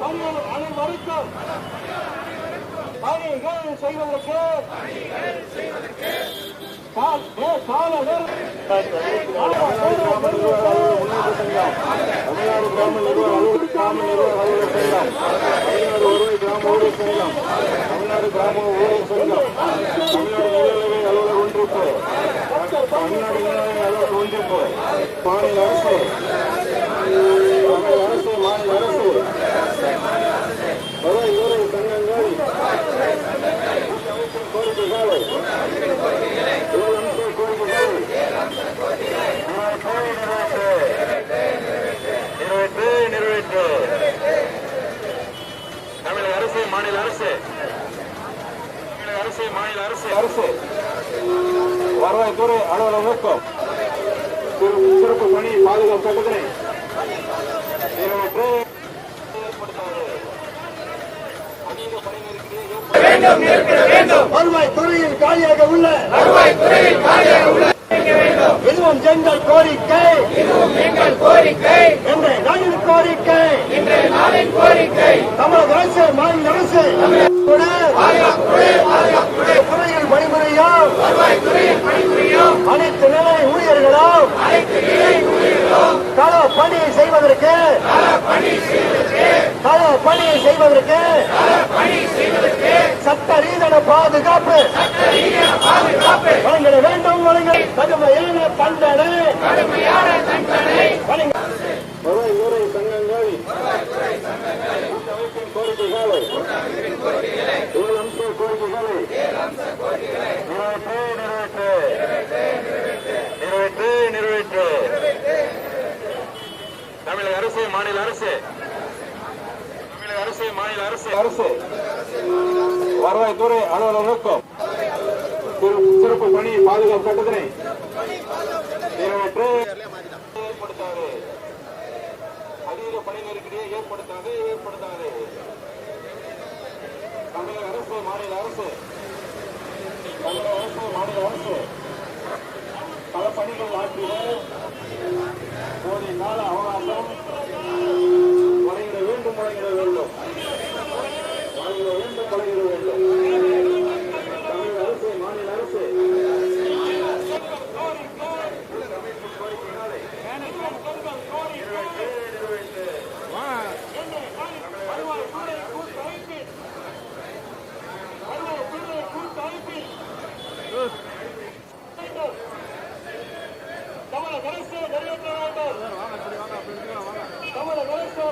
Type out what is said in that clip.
பணியாளர் அனைவருக்கும் பணிகள் செய்வதற்கு தமிழ்நாடு கிராம நிர்வாக கிராம நிர்வாக அலுவலர் சங்கம் தமிழ்நாடு வருவாய் கிராம ஊழியர் சங்கம். தமிழ்நாடு கிராம ஊழியர் சங்கம். தமிழ்நாடு நிலையவை அலுவலர் ஒன்றிப்பு தமிழ்நாடு நிலையவை அலுவலர் ஒன்றிப்பு மாநில அரசு தமிழக அரசு மாநில அரசு வருவாய் ஊழியர் சங்கங்கள் கோரிக்கைகள் ஏழு கோரிக்கைகள் நிறைவேற்று நிறைவேற்று தமிழக அரசு மாநில அரசு. அரசு மாநில அரசு. அரசு. வருவாய்த்துறை அலுவலக நோக்கம். சிறு- சிறப்பு பணி பாதுகாப்பு சட்டத்தினை நிறைவேற்று வருவாய் துறையில் காலியாக உள்ள இதுவும் எங்கள் கோரிக்கை என்ற நாளின் கோரிக்கை தமிழக அரசு மாநில அரசு கூட துறையில் பணிபுரியும் அனைத்து ஊழியர்களும் கள பணி செய்வதற்கு கள பணி செய்வதற்கு சட்ட ரீதியான பாதுகாப்பு வழங்கிட வேண்டும் வழங்க கடுமையான பண்டனை வழங்க சங்கங்கள் கோரிக்கைகளை கோரிக்கைகளை நிறைவேற்று நிறைவேற்று நிறைவேற்று தமிழக அரசு மாநில அரசு. தமிழக அரசு மாநில அரசு. அரசு. வருவாய்த்துறை அலுவலர் நோக்கம். சிறப்பு பணி பாதுகாப்பு சட்டத்தினை ஏற்படுத்தாது. அதிக பணி நெருக்கடியை ஏற்படுத்தாது ஏற்படுத்தாது. தமிழக அரசு மாநில அரசு. தமிழக அரசு மாநில அரசு. தமிழக அரசு நிறைவேற்ற வேண்டும். தமிழக அரசு